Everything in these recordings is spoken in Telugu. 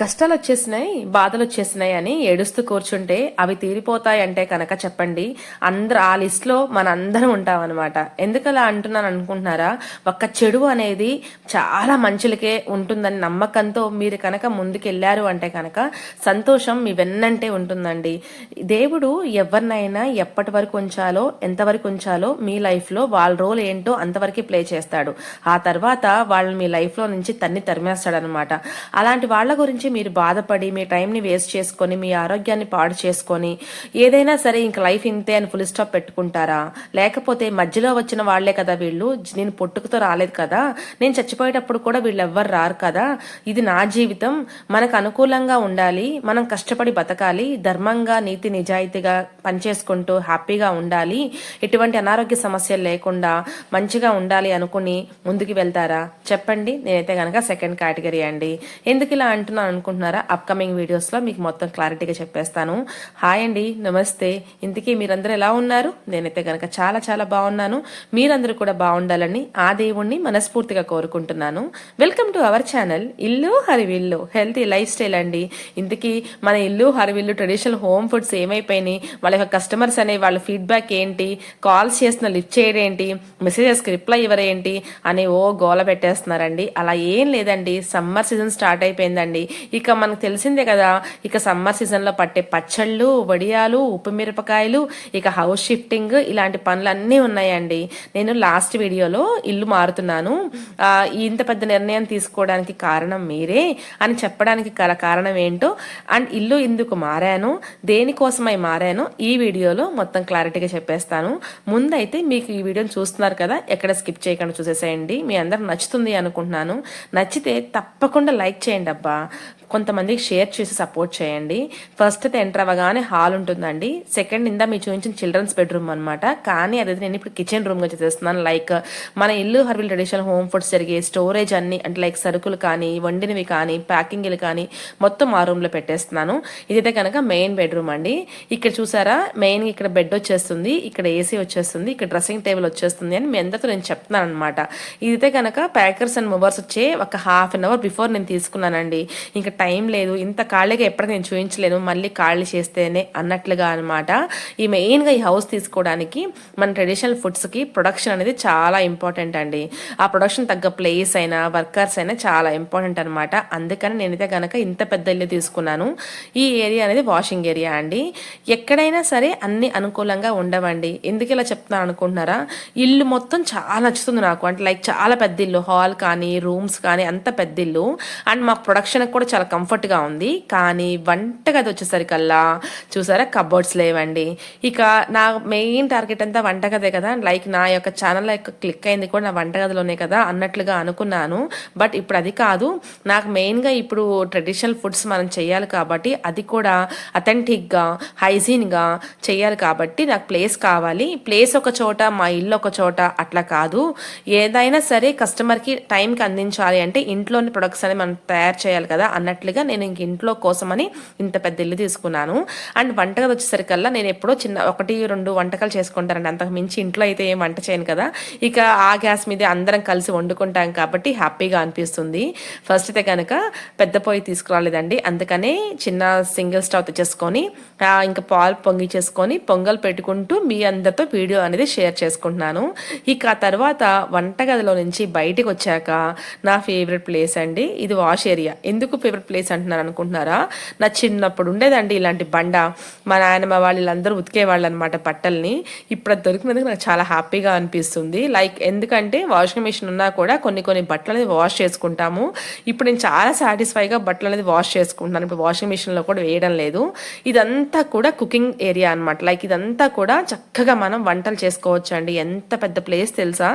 కష్టాలు వచ్చేసినాయి బాధలు వచ్చేసినాయి అని ఏడుస్తూ కూర్చుంటే అవి తీరిపోతాయి అంటే కనుక చెప్పండి. అందరు ఆ లిస్ట్లో మన అందరం ఉంటాం అనమాట ఎందుకలా అంటున్నాను అనుకుంటున్నారా? ఒక్క చెడు అనేది చాలా మంచులకే ఉంటుందని నమ్మకంతో మీరు కనుక ముందుకెళ్ళారు అంటే కనుక సంతోషం మీ వెన్నంటే ఉంటుందండి. దేవుడు ఎవరినైనా ఎప్పటి వరకు ఉంచాలో ఎంతవరకు ఉంచాలో మీ లైఫ్లో వాళ్ళ రోల్ ఏంటో అంతవరకు ప్లే చేస్తాడు. ఆ తర్వాత వాళ్ళని మీ లైఫ్లో నుంచి తన్ని తరిమేస్తాడనమాట అలాంటి వాళ్ళ గురించి మీరు బాధపడి మీ టైంని వేస్ట్ చేసుకొని మీ ఆరోగ్యాన్ని పాడు చేసుకొని ఏదైనా సరే ఇంక లైఫ్ ఇంతే అని ఫుల్ స్టాప్ పెట్టుకుంటారా? లేకపోతే మధ్యలో వచ్చిన వాళ్ళే కదా వీళ్ళు? నేను పుట్టుకతో రాలేదు కదా? నేను చచ్చిపోయేటప్పుడు కూడా వీళ్ళు ఎవ్వరు రారు కదా? ఇది నా జీవితం. మనకు అనుకూలంగా ఉండాలి. మనం కష్టపడి బతకాలి. ధర్మంగా నీతి నిజాయితీగా పనిచేసుకుంటూ హ్యాపీగా ఉండాలి. ఎటువంటి అనారోగ్య సమస్యలు లేకుండా మంచిగా ఉండాలి అనుకుని ముందుకు వెళ్తారా? చెప్పండి. నేనైతే కనుక సెకండ్ కేటగిరీ అండి. ఎందుకు ఇలా అంటున్నాను? అనుకుంటున్నారా అప్కమింగ్ వీడియోస్లో మీకు మొత్తం క్లారిటీగా చెప్పేస్తాను. హాయ్ అండి నమస్తే. ఇంతకీ మీరందరూ ఎలా ఉన్నారు? నేనైతే కనుక చాలా చాలా బాగున్నాను. మీరందరూ కూడా బాగుండాలని ఆ దేవుణ్ణి మనస్ఫూర్తిగా కోరుకుంటున్నాను. వెల్కమ్ టు అవర్ ఛానల్ ఇల్లు హరివిల్లు. హెల్తీ లైఫ్ స్టైల్ అండి. ఇంతకీ మన ఇల్లు హరివిల్లు ట్రెడిషనల్ హోమ్ ఫుడ్స్ ఏమైపోయినాయి? వాళ్ళ యొక్క కస్టమర్స్ అనే వాళ్ళ ఫీడ్బ్యాక్ ఏంటి? కాల్స్ చేసిన లిఫ్ట్ చేయడం ఏంటి? మెసేజెస్కి రిప్లై ఇవ్వరేంటి అని ఓ గోల పెట్టేస్తున్నారండి. అలా ఏం లేదండి. సమ్మర్ సీజన్ స్టార్ట్ అయిపోయిందండి. ఇక మనకు తెలిసిందే కదా ఇక సమ్మర్ సీజన్లో పట్టే పచ్చళ్ళు వడియాలు ఉప్పు మిరపకాయలు ఇక హౌస్ షిఫ్టింగ్ ఇలాంటి పనులన్నీ ఉన్నాయండి. నేను లాస్ట్ వీడియోలో ఇల్లు మారుతున్నాను. ఇంత పెద్ద నిర్ణయం తీసుకోవడానికి కారణం మీరే అని చెప్పడానికి గల కారణం ఏంటో అండ్ ఇల్లు ఎందుకు మారాను దేనికోసమై మారాను ఈ వీడియోలో మొత్తం క్లారిటీగా చెప్పేస్తాను. ముందైతే మీకు ఈ వీడియోని చూస్తున్నారు కదా ఎక్కడ స్కిప్ చేయకుండా చూసేసేయండి. మీ అందరు నచ్చుతుంది అనుకుంటున్నాను. నచ్చితే తప్పకుండా లైక్ చేయండి అబ్బా. కొంతమందికి షేర్ చేసి సపోర్ట్ చేయండి. ఫస్ట్ అయితే ఎంటర్ అవ్వగానే హాల్ ఉంటుందండి. సెకండ్ ఇందా మీరు చూపించిన చిల్డ్రన్స్ బెడ్రూమ్ అనమాట కానీ అదైతే నేను ఇప్పుడు కిచెన్ రూమ్గా చేసేస్తున్నాను. లైక్ మన ఇల్లు హర్బిల్ ట్రెడిషనల్ హోమ్ ఫుడ్స్ జరిగే స్టోరేజ్ అన్ని అంటే లైక్ సరుకులు కానీ వండినవి కానీ ప్యాకింగ్లు కానీ మొత్తం ఆ రూమ్లో పెట్టేస్తున్నాను. ఇదైతే కనుక మెయిన్ బెడ్రూమ్ అండి. ఇక్కడ చూసారా? మెయిన్ ఇక్కడ బెడ్ వచ్చేస్తుంది ఇక్కడ ఏసీ వచ్చేస్తుంది ఇక్కడ డ్రెస్సింగ్ టేబుల్ వచ్చేస్తుంది అని మీ అందరితో నేను చెప్తున్నాను అనమాట ఇదైతే కనుక ప్యాకర్స్ అండ్ మూవర్స్ వచ్చే ఒక హాఫ్ అన్ అవర్ బిఫోర్ నేను తీసుకున్నానండి. ఇంకా టైం లేదు ఇంత ఖాళీగా ఎప్పటికీ నేను చూపించలేను మళ్ళీ ఖాళీ చేస్తేనే అన్నట్లుగా అనమాట ఈ మెయిన్గా ఈ హౌస్ తీసుకోవడానికి మన ట్రెడిషనల్ ఫుడ్స్కి ప్రొడక్షన్ అనేది చాలా ఇంపార్టెంట్ అండి. ఆ ప్రొడక్షన్ తగ్గ ప్లేస్ అయినా వర్కర్స్ అయినా చాలా ఇంపార్టెంట్ అనమాట అందుకని నేనైతే కనుక ఇంత పెద్ద ఇల్లు తీసుకున్నాను. ఈ ఏరియా అనేది వాషింగ్ ఏరియా అండి. ఎక్కడైనా సరే అన్ని అనుకూలంగా ఉండవండి. ఎందుకు ఇలా చెప్తున్నాను అనుకుంటున్నారా? ఇల్లు మొత్తం చాలా నచ్చుతుంది నాకు. అంటే లైక్ చాలా పెద్ద ఇల్లు హాల్ కానీ రూమ్స్ కానీ అంత పెద్ద ఇల్లు. అండ్ మా ప్రొడక్షన్ కూడా చాలా కంఫర్ట్గా ఉంది. కానీ వంటగది వచ్చేసరికల్లా చూసారా కబోర్డ్స్ లేవండి. ఇక నా మెయిన్ టార్గెట్ అంతా వంటగదే కదా. లైక్ నా యొక్క ఛానల్ యొక్క క్లిక్ అయింది కూడా నా వంటగదిలోనే కదా అన్నట్లుగా అనుకున్నాను. బట్ ఇప్పుడు అది కాదు. నాకు మెయిన్గా ఇప్పుడు ట్రెడిషనల్ ఫుడ్స్ మనం చేయాలి కాబట్టి అది కూడా అథెంటిక్గా హైజీన్గా చేయాలి కాబట్టి నాకు ప్లేస్ కావాలి. ప్లేస్ ఒక చోట మా ఇల్లు ఒక చోట అట్లా కాదు. ఏదైనా సరే కస్టమర్కి టైంకి అందించాలి అంటే ఇంట్లోని ప్రొడక్ట్స్ అనేవి మనం తయారు చేయాలి కదా అన్నట్లుగా నేను ఇంక ఇంట్లో కోసమని ఇంత పెద్ద ఇల్లు తీసుకున్నాను. అండ్ వంటగది వచ్చేసరికల్లా నేను ఎప్పుడో చిన్న ఒకటి రెండు వంటకాలు చేసుకుంటానండి. అంతకు మించి ఇంట్లో అయితే ఏం వంట చేయను కదా. ఇక ఆ గ్యాస్ మీద అందరం కలిసి వండుకుంటాం కాబట్టి హ్యాపీగా అనిపిస్తుంది. ఫస్ట్ అయితే కనుక పెద్ద పొయ్యి తీసుకురాలేదండి. అందుకనే చిన్న సింగిల్ స్టవ్ తెచ్చేసుకొని ఇంకా పాలు పొంగి చేసుకొని పొంగల్ పెట్టుకుంటూ మీ అందరితో వీడియో అనేది షేర్ చేసుకుంటున్నాను. ఇక ఆ తర్వాత వంటగదిలో నుంచి బయటికి వచ్చాక నా ఫేవరెట్ ప్లేస్ అండి. ఇది వాష్ ఏరియా. ఎందుకు ఫేవరెట్ ప్లేస్ అంటున్నారు అనుకుంటున్నారా? నా చిన్నప్పుడు ఉండేదండి ఇలాంటి బండ. మా నాయనమ్మ వాళ్ళు వీళ్ళందరూ ఉతికేవాళ్ళు అనమాట బట్టల్ని. ఇప్పుడు దొరికినందుకు నాకు చాలా హ్యాపీగా అనిపిస్తుంది. లైక్ ఎందుకంటే వాషింగ్ మిషన్ ఉన్నా కూడా కొన్ని కొన్ని బట్టలు అనేది వాష్ చేసుకుంటాము. ఇప్పుడు నేను చాలా సాటిస్ఫైగా బట్టలు అనేది వాష్ చేసుకుంటున్నాను. ఇప్పుడు వాషింగ్ మిషన్లో కూడా వేయడం లేదు. ఇదంతా కూడా కుకింగ్ ఏరియా అనమాట లైక్ ఇదంతా కూడా చక్కగా మనం వంటలు చేసుకోవచ్చు అండి ఎంత పెద్ద ప్లేస్ తెలుసా?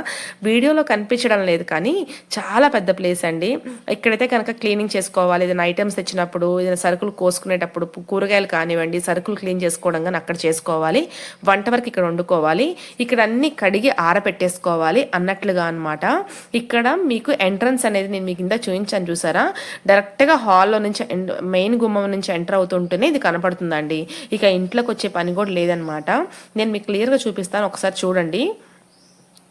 వీడియోలో కనిపించడం లేదు కానీ చాలా పెద్ద ప్లేస్ అండి. ఇక్కడైతే కనుక క్లీనింగ్ చేసుకోవాలి ఏదైనా ఐటమ్స్ తెచ్చినప్పుడు ఏదైనా సరుకులు కోసుకునేటప్పుడు కూరగాయలు కానివ్వండి సరుకులు క్లీన్ చేసుకోవడం కానీ అక్కడ చేసుకోవాలి. వంట వరకు ఇక్కడ వండుకోవాలి. ఇక్కడ అన్ని కడిగి ఆరబెట్టేసుకోవాలి అన్నట్లుగా అనమాట ఇక్కడ మీకు ఎంట్రన్స్ అనేది నేను మీకు ఇంత చూపించాను చూసారా? డైరెక్ట్గా హాల్లో నుంచి మెయిన్ గుమ్మం నుంచి ఎంటర్ అవుతుంటేనే ఇది కనపడుతుందండి. ఇక ఇంట్లోకి వచ్చే పని కూడా లేదనమాట నేను మీకు క్లియర్గా చూపిస్తాను. ఒకసారి చూడండి.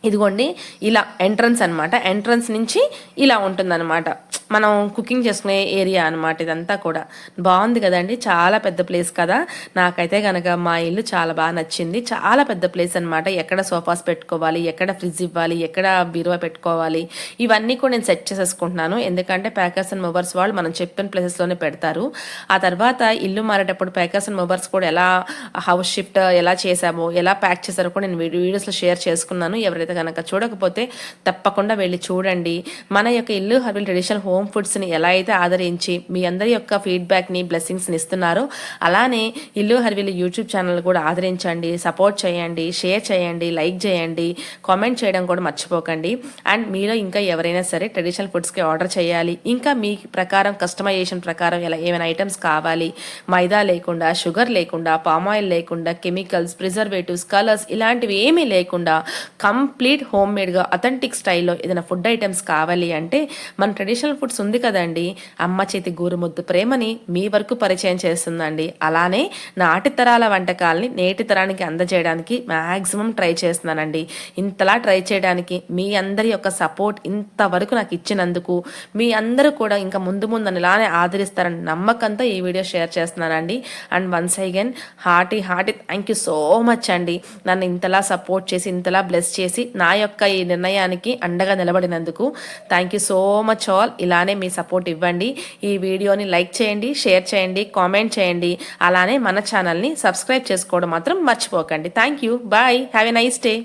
ఇదిగోండి ఇలా ఎంట్రన్స్ అన్నమాట. ఎంట్రన్స్ నుంచి ఇలా ఉంటుందన్నమాట. మనం కుకింగ్ చేసుకునే ఏరియా అన్నమాట ఇదంతా కూడా. బాగుంది కదండి చాలా పెద్ద ప్లేస్ కదా. నాకైతే కనుక మా ఇల్లు చాలా బాగా నచ్చింది. చాలా పెద్ద ప్లేస్ అనమాట ఎక్కడ సోఫాస్ పెట్టుకోవాలి ఎక్కడ ఫ్రిడ్జ్ ఇవ్వాలి ఎక్కడ బీరువా పెట్టుకోవాలి ఇవన్నీ కూడా నేను సెట్ చేసేసుకుంటున్నాను. ఎందుకంటే ప్యాకర్స్ అండ్ మొబర్స్ వాళ్ళు మనం చెప్పిన ప్లేసెస్లోనే పెడతారు. ఆ తర్వాత ఇల్లు మారేటప్పుడు ప్యాకర్స్ అండ్ మొబర్స్ కూడా ఎలా హౌస్ షిఫ్ట్ ఎలా చేసామో ఎలా ప్యాక్ చేశారో కూడా నేను వీడియోస్లో షేర్ చేసుకున్నాను. ఎవరైతే కనుక చూడకపోతే తప్పకుండా వెళ్ళి చూడండి. మన యొక్క ఇల్లు హర్బల్ ట్రెడిషనల్ హోమ్ ఫుడ్స్ని ఎలా అయితే ఆదరించి మీ అందరి యొక్క ఫీడ్బ్యాక్ని బ్లెస్సింగ్స్ని ఇస్తున్నారో అలానే ఇల్లు హర్విల్ యూట్యూబ్ ఛానల్ కూడా ఆదరించండి. సపోర్ట్ చేయండి షేర్ చేయండి లైక్ చేయండి కామెంట్ చేయడం కూడా మర్చిపోకండి. అండ్ మీలో ఇంకా ఎవరైనా సరే ట్రెడిషనల్ ఫుడ్స్కి ఆర్డర్ చేయాలి ఇంకా మీ ప్రకారం కస్టమైజేషన్ ప్రకారం ఎలా ఏమైనా ఐటమ్స్ కావాలి మైదా లేకుండా షుగర్ లేకుండా పామ్ ఆయిల్ లేకుండా కెమికల్స్ ప్రిజర్వేటివ్స్ కలర్స్ ఇలాంటివి ఏమీ లేకుండా కంప్లీట్ హోమ్ మేడ్గా అథెంటిక్ స్టైల్లో ఏదైనా ఫుడ్ ఐటమ్స్ కావాలి అంటే మన ట్రెడిషనల్ ఫుడ్స్ ఉంది కదండి. అమ్మ చేతి గూరుముద్దు ప్రేమని మీ వరకు పరిచయం చేస్తుందండి. అలానే నాటి తరాల వంటకాలని నేటి తరానికి అందజేయడానికి మ్యాక్సిమం ట్రై చేస్తున్నానండి. ఇంతలా ట్రై చేయడానికి మీ అందరి యొక్క సపోర్ట్ ఇంతవరకు నాకు ఇచ్చినందుకు మీ అందరూ కూడా ఇంకా ముందు ముందు నన్ను ఇలానే ఆదరిస్తారని నమ్మకంతో ఈ వీడియో షేర్ చేస్తున్నానండి. And once again hearty hearty thank you so much అండి. నన్ను ఇంతలా సపోర్ట్ చేసి ఇంతలా బ్లెస్ చేసి నా యొక్క ఈ నిర్ణయానికి అండగా నిలబడినందుకు thank you so much all ఇలానే మీ సపోర్ట్ ఇవ్వండి. ఈ వీడియోని లైక్ చేయండి షేర్ చేయండి కామెంట్ చేయండి. అలానే మన ఛానల్ని సబ్స్క్రైబ్ చేసుకోవడం మాత్రం మర్చిపోకండి. Thank you bye have a nice day